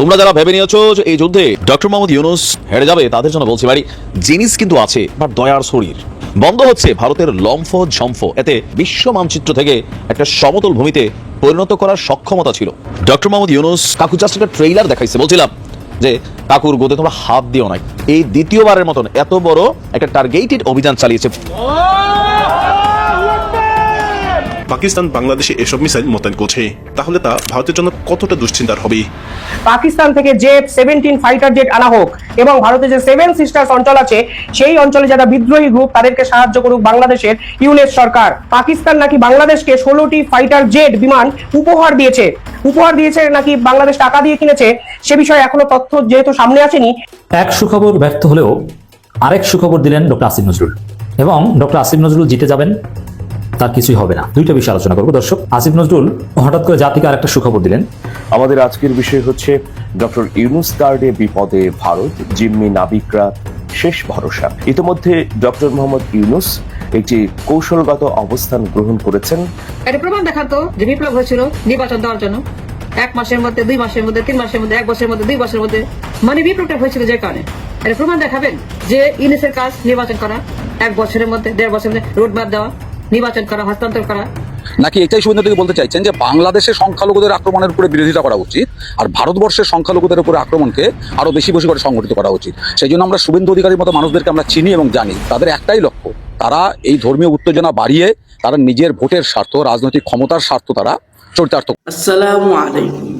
তোমরা যারা ভেবে নিয়েছো এই যুদ্ধে ডক্টর মোহাম্মদ ইউনুস হেরে যাবে, তাদের জন্য বলছি ভাই জিনিস কিন্তু আছে বাট দয়ার শরীর। বন্ধ হচ্ছে ভারতের লম্ফ ঝম্ফ। এতে বিশ্ব মানচিত্র থেকে একটা সমতল ভূমিতে পরিণত করার সক্ষমতা ছিল। ডক্টর মোহাম্মদ ইউনুস কাকু জাস্ট একটা ট্রেইলার দেখাইছে। বলছিলাম যে, কাকুর গোদে তোমরা হাত দিও নাই। এই দ্বিতীয়বারের মতন এত বড় একটা টার্গেটেড অভিযান চালিয়েছে। পাকিস্তান বাংলাদেশে এসব মিসাইল মোতায়েন করছে। তাহলে তা ভারতের জন্য কতটা দুশ্চিন্তার হবে? পাকিস্তান থেকে জেট সেভেন্টিন ফাইটার জেট আনা হোক এবং ভারতে যে সেভেন সিস্টার্স অঞ্চল আছে সেই অঞ্চলে যারা বিদ্রোহী গ্রুপ তাদেরকে সাহায্য করুক বাংলাদেশের ইউনেস সরকার। পাকিস্তান নাকি বাংলাদেশকে ষোলোটি ফাইটার জেট বিমান উপহার দিয়েছে। উপহার দিয়েছে নাকি বাংলাদেশ টাকা দিয়ে কিনেছে সে বিষয়ে এখনও তথ্য যেহেতু সামনে আসেনি। এক সুখবর ব্যর্থ হলেও আরেক সুখবর দিলেন ডক্টর আসিফ নজরুল। এবং ডক্টর আসিফ নজরুল জিতে যাবেন তার কিছুই হবে না। দুইটা বিষয় আলোচনা করব। দর্শক আসিফ নজরুল হঠাৎ করে জাতিকে আরেকটা সুখবর দিলেন। আমাদের আজকের বিষয় হচ্ছে ডক্টর ইউনুস কার্ডে বিপদে ভারত জিম্মি নাবিকরা শেষ ভরসা। ইতিমধ্যে ডক্টর মোহাম্মদ ইউনুস একটি কৌশলগত অবস্থান গ্রহণ করেছেন। এটা প্রমাণ দেখাতো যে বিপ্লব হয়েছিল নির্বাচন দেওয়ার জন্য। এক মাসের মধ্যে দুই মাসের মধ্যে তিন মাসের মধ্যে এক বছরের মধ্যে দুই বছরের মধ্যে। মানে বিপ্লবটা হয়েছিল যে কারণে। এটা প্রমাণ দেখাবেন যে ইউনিসের কাজ নির্বাচন করা এক বছরের মধ্যে দেড় বছরের মধ্যে রোড ম্যাপ দেওয়া। নির্বাচন করা হস্তান্তর করা। নাকি এটাই শুভেন্দু থেকে বলতে চাইছেন যে বাংলাদেশের সংখ্যালঘুদের আক্রমণের উপরে বিরোধিতা করা উচিত আর ভারতবর্ষের সংখ্যালঘুদের উপরে আক্রমণকে আরও বেশি বেশি করে সংগঠিত করা উচিত? সেই জন্য আমরা শুভেন্দু অধিকারীর মতো মানুষদেরকে আমরা চিনি এবং জানি। তাদের একটাই লক্ষ্য তারা এই ধর্মীয় উত্তেজনা বাড়িয়ে তারা নিজের ভোটের স্বার্থ রাজনৈতিক ক্ষমতার স্বার্থ তারা চরিতার্থ আসসালামু আলাইকুম।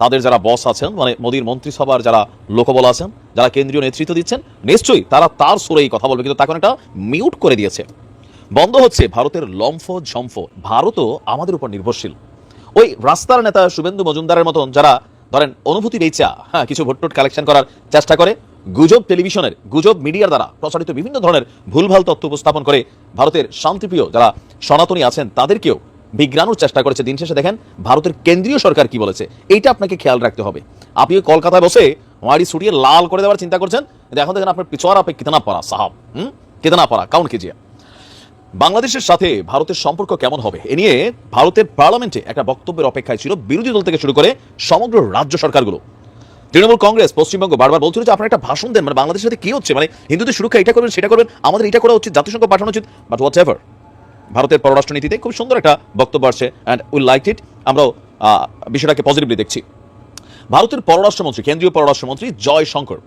তাদের যারা বস আছেন মানে মোদীর মন্ত্রিসভার যারা লোকবল আছেন, যারা কেন্দ্রীয় নেতৃত্ব দিচ্ছেন, নিশ্চয়ই তারা তার সুরেই কথা বলবে। কিন্তু তাকে একটা মিউট করে দিয়েছে। বন্ধ হচ্ছে ভারতের লম্ফ ঝম্ফ ভারতও আমাদের উপর নির্ভরশীল। ওই রাস্তার নেতা শুভেন্দু মজুমদারের মতন যারা, ধরেন, অনুভূতি বেচা হ্যাঁ কিছু ভোটটোট কালেকশন করার চেষ্টা করে, গুজব টেলিভিশনের, গুজব মিডিয়ার দ্বারা প্রচারিত বিভিন্ন ধরনের ভুলভাল তথ্য উপস্থাপন করে ভারতের শান্তিপ্রিয় যারা সনাতনী আছেন, তাদেরকেও বিজ্ঞানোর চেষ্টা করেছে দিন শেষে। দেখেন, ভারতের কেন্দ্রীয় সরকার কি বলেছে? এইটা আপনাকে খেয়াল রাখতে হবে। আপনি কলকাতায় বসে ওয়ারি ছুটিয়ে লাল করে দেওয়ার চিন্তা করছেন? এখন দেখেন আপনার পিছোয়ার আপে কিতনা পড়া, সাহাব। হুম? কিতনা পড়া, কাউন কিজিয়া বাংলাদেশের সাথে ভারতের সম্পর্ক কেমন হবে? এ নিয়ে ভারতের পার্লামেন্টে একটা বক্তব্যের অপেক্ষায় ছিল বিরোধী দল থেকে শুরু করে সমগ্র রাজ্য সরকারগুলো। তৃণমূল কংগ্রেস, পশ্চিমবঙ্গ বারবার বলছিল যে আপনারা একটা ভাষণ দেন মানে বাংলাদেশের সাথে কি হচ্ছে? মানে হিন্দুদের সুরক্ষা এটা করবেন, সেটা করবেন, আমাদের এটা করা উচিত, জাতিসংঘ পাঠানো উচিত বাট হোয়াটস এভার ভারতের পররাষ্ট্র নীতিতে খুব সুন্দর একটা বক্তব্য আসছে অ্যান্ড উইল লাইক ইট আমরাও বিষয়টাকে পজিটিভলি দেখছি। ভারতের পররাষ্ট্রমন্ত্রী, কেন্দ্রীয় পররাষ্ট্রমন্ত্রী জয় শঙ্কর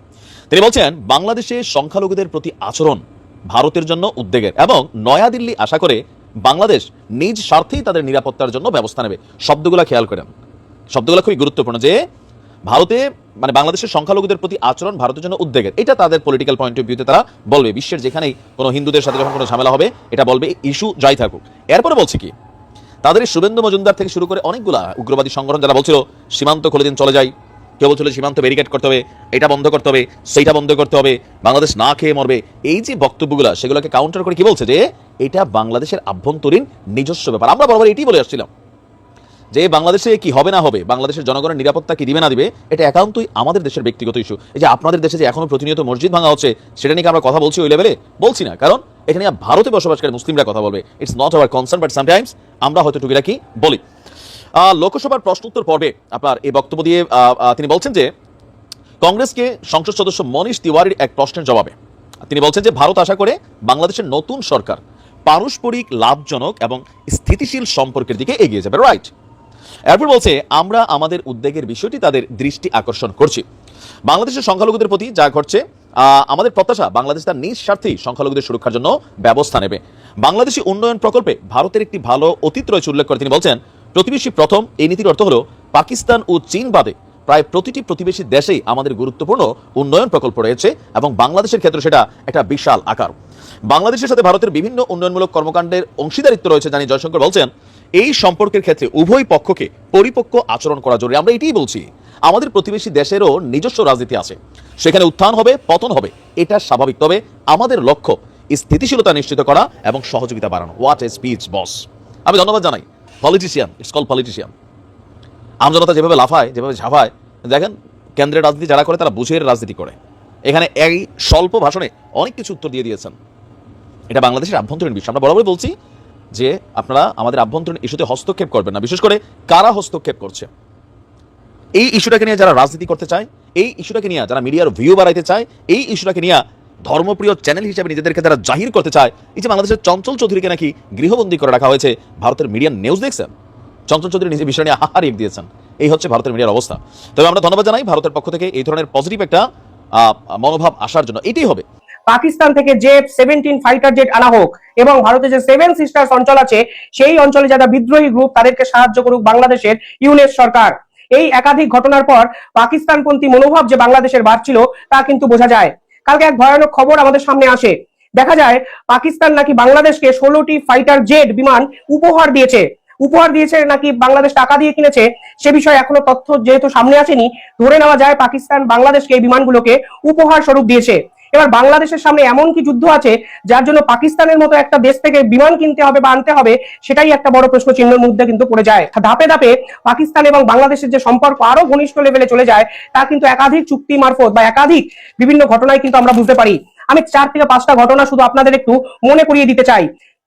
তিনি বলছেন, বাংলাদেশে সংখ্যালঘুদের প্রতি আচরণ ভারতের জন্য উদ্বেগের এবং নয়াদিল্লি আশা করে বাংলাদেশ নিজ স্বার্থেই তাদের নিরাপত্তার জন্য ব্যবস্থা নেবে। শব্দগুলো খেয়াল করেন। শব্দগুলো খুবই গুরুত্বপূর্ণ যে, ভারতে মানে বাংলাদেশের সংখ্যালঘুদের প্রতি আচরণ ভারতের জন্য উদ্বেগের। এটা তাদের পলিটিক্যাল পয়েন্ট অফ ভিউতে তারা বলবে। বিশ্বের যেখানেই কোনো হিন্দুদের সাথে যখন কোনো ঝামেলা হবে, এটা বলবে ইস্যু যাই থাকুক। এরপরে বলছে কি, তাদের এই শুভেন্দু মজুমদার থেকে শুরু করে অনেকগুলা উগ্রবাদী সংগঠন যারা বলছিল, সীমান্ত খুলে দিন, চলে যাই। কেউ বলছিল সীমান্ত ব্যারিকেড করতে হবে, এটা বন্ধ করতে হবে, সেইটা বন্ধ করতে হবে, বাংলাদেশ না খেয়ে মরবে। এই যে বক্তব্যগুলো, সেগুলোকে কাউন্টার করে কি বলছে যে, এটা বাংলাদেশের আভ্যন্তরীণ নিজস্ব ব্যাপার। আমরা বরাবর এটাই বলে আসছিলাম। যে বাংলাদেশে কি হবে না হবে, বাংলাদেশের জনগণের নিরাপত্তা কি দিবে না দিবে, এটা একান্তই আমাদের দেশের ব্যক্তিগত ইস্যু এই যে আপনাদের দেশে যে এখনও প্রতিনিয়ত মসজিদ ভাঙা হচ্ছে, সেটা নিয়ে আমরা কথা বলছি ওই লেভেলে বলছি না, কারণ এখানে ভারতে বসবাসকারী মুসলিমরা কথা বলবে। It's not our concern but sometimes আমরা হয়তো টুকিটাকি বলি। লোকসভার প্রশ্নোত্তর পর্বে আপনার এই বক্তব্য দিয়ে তিনি বলছেন যে, কংগ্রেসকে সংসদ সদস্য মনীষ তিওয়ারির এক প্রশ্নের জবাবে। তিনি বলছেন যে, ভারত আশা করে বাংলাদেশের নতুন সরকার পারস্পরিক লাভজনক এবং স্থিতিশীল সম্পর্কের দিকে এগিয়ে যাবে। রাইট এরপর বলছে, আমরা আমাদের উদ্বেগের বিষয়টি তাদের দৃষ্টি আকর্ষণ করছি। বাংলাদেশের সংখ্যালঘুদের প্রতি যা ঘটছে আমাদের প্রত্যাশা, বাংলাদেশ তার নিজ স্বার্থেই সংখ্যালঘুদের সুরক্ষার জন্য ব্যবস্থা নেবে। বাংলাদেশি উন্নয়ন প্রকল্পে ভারতের একটি ভালো অতীত রয়েছে উল্লেখ করে তিনি বলছেন, প্রতিবেশী প্রথম, এই নীতির অর্থ হলো, পাকিস্তান ও চীন বাদে প্রায় প্রতিটি প্রতিবেশী দেশেই আমাদের গুরুত্বপূর্ণ উন্নয়ন প্রকল্প রয়েছে এবং বাংলাদেশের ক্ষেত্রে সেটা একটা বিশাল আকার। বাংলাদেশের সাথে ভারতের বিভিন্ন উন্নয়নমূলক কর্মকাণ্ডের অংশীদারিত্ব রয়েছে জানি জয়শঙ্কর বলছেন এই সম্পর্কের ক্ষেত্রে উভয় পক্ষকে পরিপক্ক আচরণ করা জরুরি। আমরা এটাই বলছি, আমাদের প্রতিবেশী দেশেরও নিজস্ব রাজনীতি আছে। সেখানে উত্থান হবে, পতন হবে, এটা স্বাভাবিক। তবে আমাদের লক্ষ্য স্থিতিশীলতা নিশ্চিত করা এবং সহযোগিতা বাড়ানো। হোয়াট এ স্পিচ বস আমি ধন্যবাদ জানাই। পলিটিশিয়ান ইটস কল পলিটিশিয়ান আমজনতা যেভাবে লাফায়, যেভাবে ঝাঁপায়, দেখেন, কেন্দ্রের রাজনীতি যারা করে, তারা বুঝের রাজনীতি করে। এখানে এই স্বল্প ভাষণে অনেক কিছু উত্তর দিয়ে দিয়েছেন। এটা বাংলাদেশের আভ্যন্তরীণ বিষয় আমরা বরাবরই বলছি যে আপনারা আমাদের আভ্যন্তরীণ ইস্যুতে হস্তক্ষেপ করবেন না। বিশেষ করে কারা হস্তক্ষেপ করছে? এই ইস্যুটাকে নিয়ে যারা রাজনীতি করতে চায়, এই ইস্যুটাকে নিয়ে যারা মিডিয়ার ভিউ বাড়াইতে চায়, এই ইস্যুটাকে নিয়ে ধর্মপ্রিয় চ্যানেল হিসেবে নিজেদেরকে যারা জাহির করতে চায়, এই যে বাংলাদেশের চঞ্চল চৌধুরীকে নাকি গৃহবন্দী করে রাখা হয়েছে ভারতের মিডিয়ার নিউজ দেখছেন? চঞ্চল চৌধুরী নিজে বিষয় নিয়ে হাহার দিয়েছেন। এই হচ্ছে ভারতের মিডিয়ার অবস্থা। তবে আমরা ধন্যবাদ জানাই ভারতের পক্ষ থেকে এই ধরনের পজিটিভ একটা মনোভাব আসার জন্য। এটাই হবে। পাকিস্তান থেকে যে সেভেন্টিন ফাইটার জেট আনা হোক এবং ভারতে যে সেভেন সিস্টার্স অঞ্চল আছে, সেই অঞ্চলে যারা বিদ্রোহী গ্রুপ তাদেরকে সাহায্য করুক বাংলাদেশের ইউনেস সরকার। এই একাধিক ঘটনার পর পাকিস্তানপন্থী মনোভাব যে বাংলাদেশের বাড়ছিল, তা কিন্তু বোঝা যায়। কালকে এক ভয়ানক খবর আমাদের সামনে আসে। দেখা যায়, পাকিস্তান নাকি বাংলাদেশকে ষোলোটি ফাইটার জেট বিমান উপহার দিয়েছে। উপহার দিয়েছে নাকি বাংলাদেশ টাকা দিয়ে কিনেছে, সে বিষয়ে এখনও তথ্য যেহেতু সামনে আসেনি, ধরে নেওয়া যায় পাকিস্তান বাংলাদেশকে এই বিমানগুলোকে উপহার স্বরূপ দিয়েছে। এবার বাংলাদেশের সামনে এমন কি যুদ্ধ আছে, যার জন্য পাকিস্তানের মতো একটা দেশ থেকে বিমান কিনতে হবে বা আনতে হবে, সেটাই একটা বড় প্রশ্ন চিহ্নের মধ্যে কিন্তু পড়ে যায়। ধাপে ধাপে পাকিস্তান এবং বাংলাদেশের যে সম্পর্ক আরও ঘনিষ্ঠ লেভেলে চলে যায়, তা কিন্তু একাধিক চুক্তি মারফত বা একাধিক বিভিন্ন ঘটনায় কিন্তু আমরা বুঝতে পারি। আমি চার থেকে পাঁচটা ঘটনা শুধু আপনাদের একটু মনে করিয়ে দিতে চাই।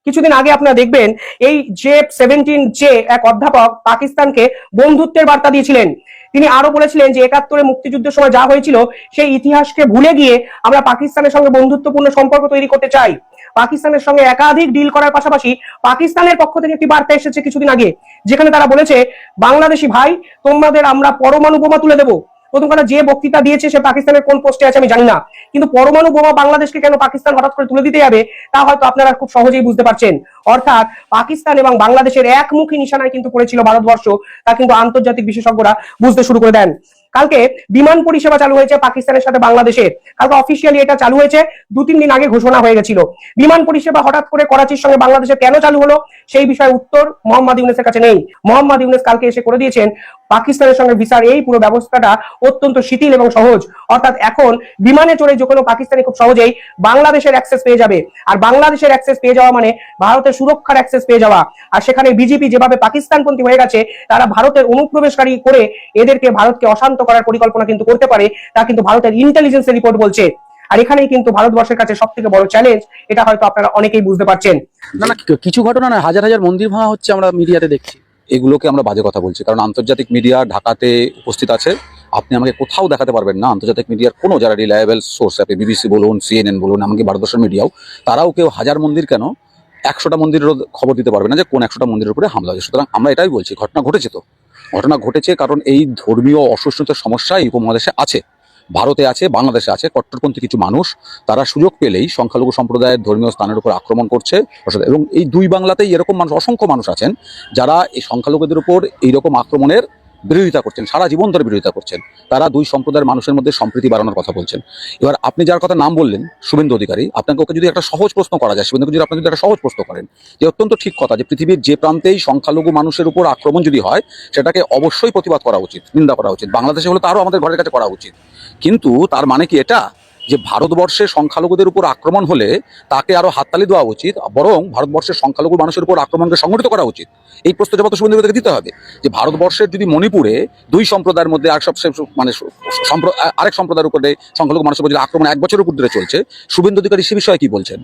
কিছুদিন আগে আপনারা দেখবেন এই জে সেভেন্টিন জে এক অধ্যাপক পাকিস্তানকে বন্ধুত্বের বার্তা দিয়েছিলেন। তিনি আরও বলেছিলেন যে একাত্তরে মুক্তিযুদ্ধের সময় যা হয়েছিল সেই ইতিহাসকে ভুলে গিয়ে আমরা পাকিস্তানের সঙ্গে বন্ধুত্বপূর্ণ সম্পর্ক তৈরি করতে চাই। পাকিস্তানের সঙ্গে একাধিক ডিল করার পাশাপাশি পাকিস্তানের পক্ষ থেকে একটি বার্তা এসেছে কিছুদিন আগে, যেখানে তারা বলেছে, বাংলাদেশি ভাই, তোমাদের আমরা পরমাণু বোমা তুলে দেবো। প্রথম কথা যে বক্তৃতা দিয়েছে সে পাকিস্তানের কোন পোস্টে আছে আমি জানি না কিন্তু পরমাণু বোমা বাংলাদেশকে কেন পাকিস্তান হঠাৎ করে তুলে দিতে যাবে, তা হয়তো আপনারা খুব সহজেই বুঝতে পারছেন। অর্থাৎ পাকিস্তান এবং বাংলাদেশের একমুখী নিশানায় কিন্তু পড়েছিল ভারতবর্ষ, তা কিন্তু আন্তর্জাতিক বিশেষজ্ঞরা বুঝতে শুরু করে দেন। কালকে বিমান পরিষেবা চালু হয়েছে পাকিস্তানের সাথে বাংলাদেশের কালকে অফিসিয়ালি এটা চালু হয়েছে দু তিন দিন আগে ঘোষণা হয়ে গেছিল। বিমান পরিষেবা হঠাৎ করে করাচির সঙ্গে বাংলাদেশে কেন চালু হলো, সেই বিষয়ে উত্তর মোহাম্মদ ইউনেসের কাছে নেই। মোহাম্মদ ইউনেস কালকে এসে করে দিয়েছেন পাকিস্তানের সঙ্গে ভিসার এই পুরো ব্যবস্থাটা অত্যন্ত শিথিল এবং সহজ। অর্থাৎ এখন বিমানে চড়ে যে কোনো পাকিস্তানি খুব সহজেই বাংলাদেশের অ্যাক্সেস পেয়ে যাবে। আর বাংলাদেশের অ্যাক্সেস পেয়ে যাওয়া মানে ভারতের সুরক্ষার অ্যাক্সেস পেয়ে যাওয়া। আর সেখানে বিজেপি যেভাবে পাকিস্তানপন্থী হয়ে গেছে, তারা ভারতের অনুপ্রবেশকারী করে এদেরকে ভারতকে অশান্ত করার পরিকল্পনা কিন্তু করতে পারে, তা কিন্তু ভারতের ইন্টেলিজেন্সের রিপোর্ট বলছে। আর এখানেই কিন্তু ভারতবর্ষের কাছে সব থেকে বড় চ্যালেঞ্জ এটা হয়তো আপনারা অনেকেই বুঝতে পারছেন। না না, কিছু ঘটনা না হাজার হাজার মন্দির ভাঙা হচ্ছে আমরা মিডিয়াতে দেখছি। এগুলোকে আমরা বাজে কথা বলছি। কারণ আন্তর্জাতিক মিডিয়া ঢাকাতে উপস্থিত আছে। আপনি আমাকে কোথাও দেখাতে পারবেন না। আন্তর্জাতিক মিডিয়ার কোনো যারা রিলায়েবল সোর্স আপনি বিবিসি বলুন সিএনএন বলুন, এমনকি ভারতবর্ষের মিডিয়াও তারাও কেউ হাজার মন্দির কেন একশোটা মন্দিরেরও খবর দিতে পারবে না যে কোন একশোটা মন্দিরের উপরে হামলা হয়েছে। সুতরাং আমরা এটাই বলছি, ঘটনা ঘটেছে তো। ঘটনা ঘটেছে কারণ এই ধর্মীয় অসহিষ্ণুতার সমস্যা এই উপমহাদেশে আছে। ভারতে আছে, বাংলাদেশে আছে, কট্টরপন্থী কিছু মানুষ, তারা সুযোগ পেলেই সংখ্যালঘু সম্প্রদায়ের ধর্মীয় স্থানের উপর আক্রমণ করছে। এবং এই দুই বাংলাতেই এরকম মানুষ, অসংখ্য মানুষ আছেন, যারা এই সংখ্যালঘুদের উপর এইরকম আক্রমণের বিরোধিতা করছেন, সারা জীবন ধরে বিরোধিতা করছেন। তারা দুই সম্প্রদায়ের মানুষের মধ্যে সম্প্রীতি বাড়ানোর কথা বলছেন। এবার আপনি যার কথা নাম বললেন, শুভেন্দু অধিকারী, আপনাকে ওকে যদি একটা সহজ প্রশ্ন করা যায় শুভেন্দুকে যদি আপনি যদি একটা সহজ প্রশ্ন করেন, যে অত্যন্ত ঠিক কথা, যে পৃথিবীর যে প্রান্তেই সংখ্যালঘু মানুষের উপর আক্রমণ যদি হয়, সেটাকে অবশ্যই প্রতিবাদ করা উচিত, নিন্দা করা উচিত। বাংলাদেশে হলে তারও আমাদের ঘরের কাছে করা উচিত। কিন্তু তার মানে কি এটা? যে ভারতবর্ষে সংখ্যালঘুদের উপর আক্রমণ হলে তাকে আরও হাততালি দেওয়া উচিত, বরং ভারতবর্ষের সংখ্যালঘু মানুষের উপর আক্রমণকে সংগঠিত করা উচিত। এই প্রশ্ন জবাব তো শুভেন্দু দিতে হবে যে ভারতবর্ষের যদি মণিপুরে দুই সম্প্রদায়ের মধ্যে আর সব মানে আরেক সম্প্রদায়ের উপরে সংখ্যালঘু মানুষের উপর আক্রমণ এক বছরের উপর ধরে চলছে, শুভেন্দু অধিকারী সে বিষয়ে কি বলছেন?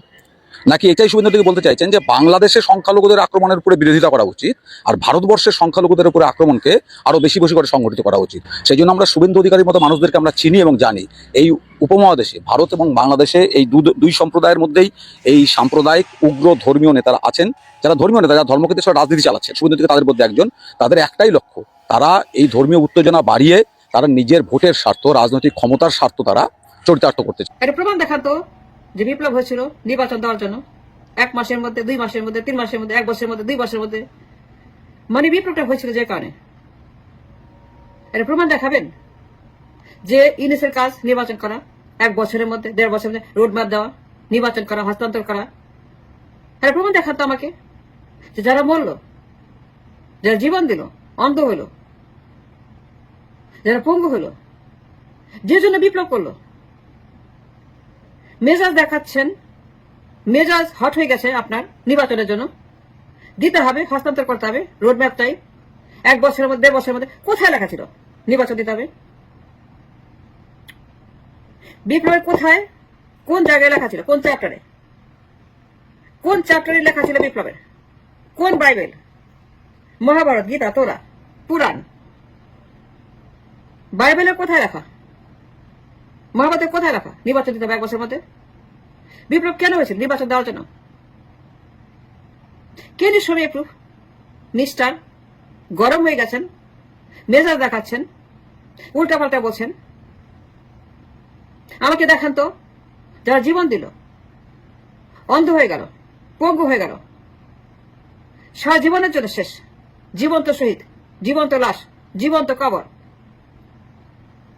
নাকি এটাই শুভেন্দু অধিকারী বলতে চাইছেন যে বাংলাদেশে সংখ্যালঘুদের আক্রমণের উপরে বিরোধিতা করা উচিত আর ভারতবর্ষের সংখ্যালঘুদের উপরে আক্রমণকে আরও বেশি বেশি করে সংগঠিত করা উচিত। সেই জন্য আমরা শুভেন্দু অধিকারীর মতো মানুষদেরকে আমরা চিনি এবং জানি। এই উপমহাদেশে, ভারত এবং বাংলাদেশে এই দুই সম্প্রদায়ের মধ্যেই এই সাম্প্রদায়িক, উগ্র, ধর্মীয় নেতারা আছেন। যারা ধর্মীয় নেতা, যারা ধর্মকে দেশের রাজনীতি চালাচ্ছে শুভেন্দু তাদের মধ্যে একজন। তাদের একটাই লক্ষ্য, তারা এই ধর্মীয় উত্তেজনা বাড়িয়ে তারা নিজের ভোটের স্বার্থ, রাজনৈতিক ক্ষমতার স্বার্থ তারা চরিতার্থ করতে চায়। প্রমাণ দেখাতো যে বিপ্লব হয়েছিল নির্বাচন দেওয়ার জন্য, এক মাসের মধ্যে, দুই মাসের মধ্যে, তিন মাসের মধ্যে, এক বছরের মধ্যে, দুই বছরের মধ্যে মানে বিপ্লবটা হয়েছিল যে কারণে। এটা প্রমাণ দেখাবেন যে ইউনিসের কাজ নির্বাচন করা, এক বছরের মধ্যে, দেড় বছরের মধ্যে রোড ম্যাপ দেওয়া, নির্বাচন করা, হস্তান্তর করা। এটা প্রমাণ দেখাতো আমাকে যে যারা মরল, যারা জীবন দিল, অন্ধ হইল যারা পঙ্গু হলো, যে জন্য বিপ্লব করল মেজাজ দেখাচ্ছেন। মেজাজ হট হয়ে গেছে আপনার নির্বাচনের জন্য। দিতে হবে, হস্তান্তর করতে হবে রোড ম্যাপ চাই এক বছরের মধ্যে, দেড় বছরের মধ্যে কোথায় লেখা ছিল? নির্বাচন দিতে হবে। বিপ্লবের কোথায়? কোন জায়গায় লেখা ছিল? কোন চ্যাপ্টারে কোন চ্যাপ্টারে লেখা ছিল বিপ্লবের? কোন বাইবেল? মহাভারত, গীতা, তোরা, পুরাণ। বাইবেলের কোথায় লেখা? মহাভারতের কোথায় লেখা নির্বাচন দিতে হবে এক বছরের মধ্যে? বিপ্লব কেন হয়েছিল নির্বাচন দেওয়ার জন্য। কে নিঃসময় প্রুফ? নিষ্ঠার গরম হয়ে গেছেন, মেজাজ দেখাচ্ছেন, উল্টাপাল্টা বলছেন। আমাকে দেখান তো, যারা জীবন দিল, অন্ধ হয়ে গেল, পঙ্গু হয়ে গেল। সারা জীবনের জন্য শেষ। জীবন্ত শহীদ, জীবন্ত লাশ, জীবন্ত কবর।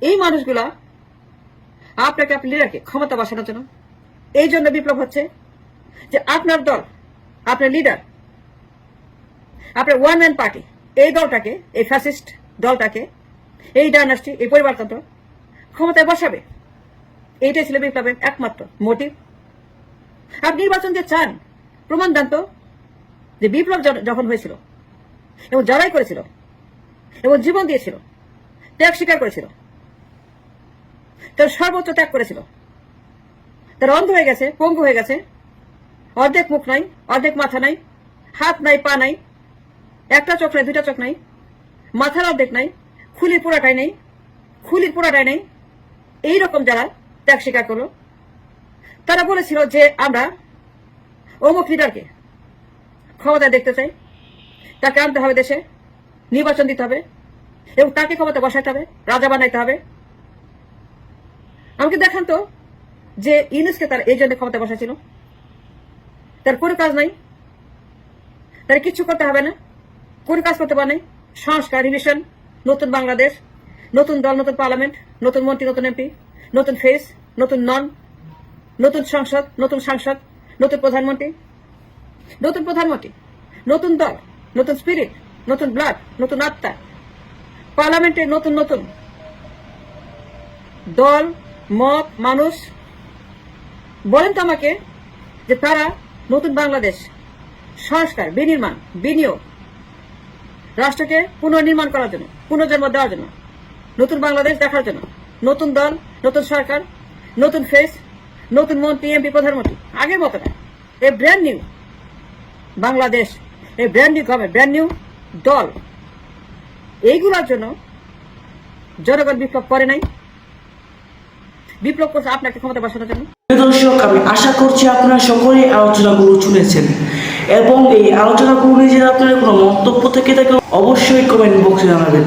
এই মানুষগুলা আপনাকে আপনি লিডারকে ক্ষমতা বসানোর জন্য। এই জন্য বিপ্লব হচ্ছে যে আপনার দল, আপনার লিডার আপনার ওয়ান ম্যান পার্টি এই দলটাকে, এই ফ্যাসিস্ট দলটাকে, এই ডাইনাস্টি এই পরিবারতন্ত্র ক্ষমতায় বসাবে। এইটাই ছিল বিপ্লবের একমাত্র মোটিভ আপনি নির্বাচন যে চান, প্রমাণ দেন তো যে বিপ্লব যখন হয়েছিল এবং যারাই করেছিল এবং জীবন দিয়েছিল, ত্যাগ স্বীকার করেছিল তার সর্বোচ্চ ত্যাগ করেছিল। তার অন্ধ হয়ে গেছে, পঙ্গু হয়ে গেছে। অর্ধেক মুখ নাই, অর্ধেক মাথা নাই, হাত নাই, পা নাই, একটা চোখ নাই, দুইটা চোখ নাই, মাথার অর্ধেক নাই, খুলির পুরাটাই নেই, খুলির পুরাটাই নেই। এইরকম যারা ত্যাগ স্বীকার করল, তারা বলেছিল যে আমরা অমুক লিডারকে ক্ষমতায় দেখতে চাই, তাকে আনতে হবে দেশে, নির্বাচন দিতে হবে, এবং তাকে ক্ষমতা বসাতে হবে, রাজা বানাইতে হবে। আমাকে দেখান তো যে ইউনুসকে তার এই জন্য ক্ষমতা বসাছিল তার কোনো কাজ নাই। তার কিচ্ছু করতে হবে না। কোন কাজ করতে পারে নাই। সংস্কার রিভিশন নতুন বাংলাদেশ, নতুন দল, নতুন পার্লামেন্ট নতুন মন্ত্রী, নতুন এমপি নতুন ফেস নতুন নন নতুন সংসদ, নতুন সাংসদ, নতুন প্রধানমন্ত্রী নতুন প্রধানমন্ত্রী, নতুন দল, নতুন স্পিরিট নতুন ব্লাড নতুন আত্মা পার্লামেন্টে নতুন নতুন দল মত মানুষ বলেন তো আমাকে যে তারা নতুন বাংলাদেশ সংস্কার, বিনির্মাণ, বিনিয়োগ রাষ্ট্রকে পুনর্নির্মাণ করার জন্য, পুনর্জন্ম দেওয়ার জন্য, নতুন বাংলাদেশ দেখার জন্য, নতুন দল, নতুন সরকার, নতুন ফেস নতুন মন্ত্রী, এমপি, প্রধানমন্ত্রী, আগের মতো না। A brand new Bangladesh, a brand new government brand new দল। এইগুলোর জন্য জনগণ বিপ্লব করে নাই। বিপ্লব করছে, আপনাকে ক্ষমতা বসানোর জন্য। দর্শক, আমি আশা করছি আপনারা সকলে আলোচনাগুলো শুনেছেন এবং এই আলোচনাগুলো নিয়ে যদি আপনাদের কোনো মন্তব্য থেকে থাকে অবশ্যই কমেন্ট বক্সে জানাবেন।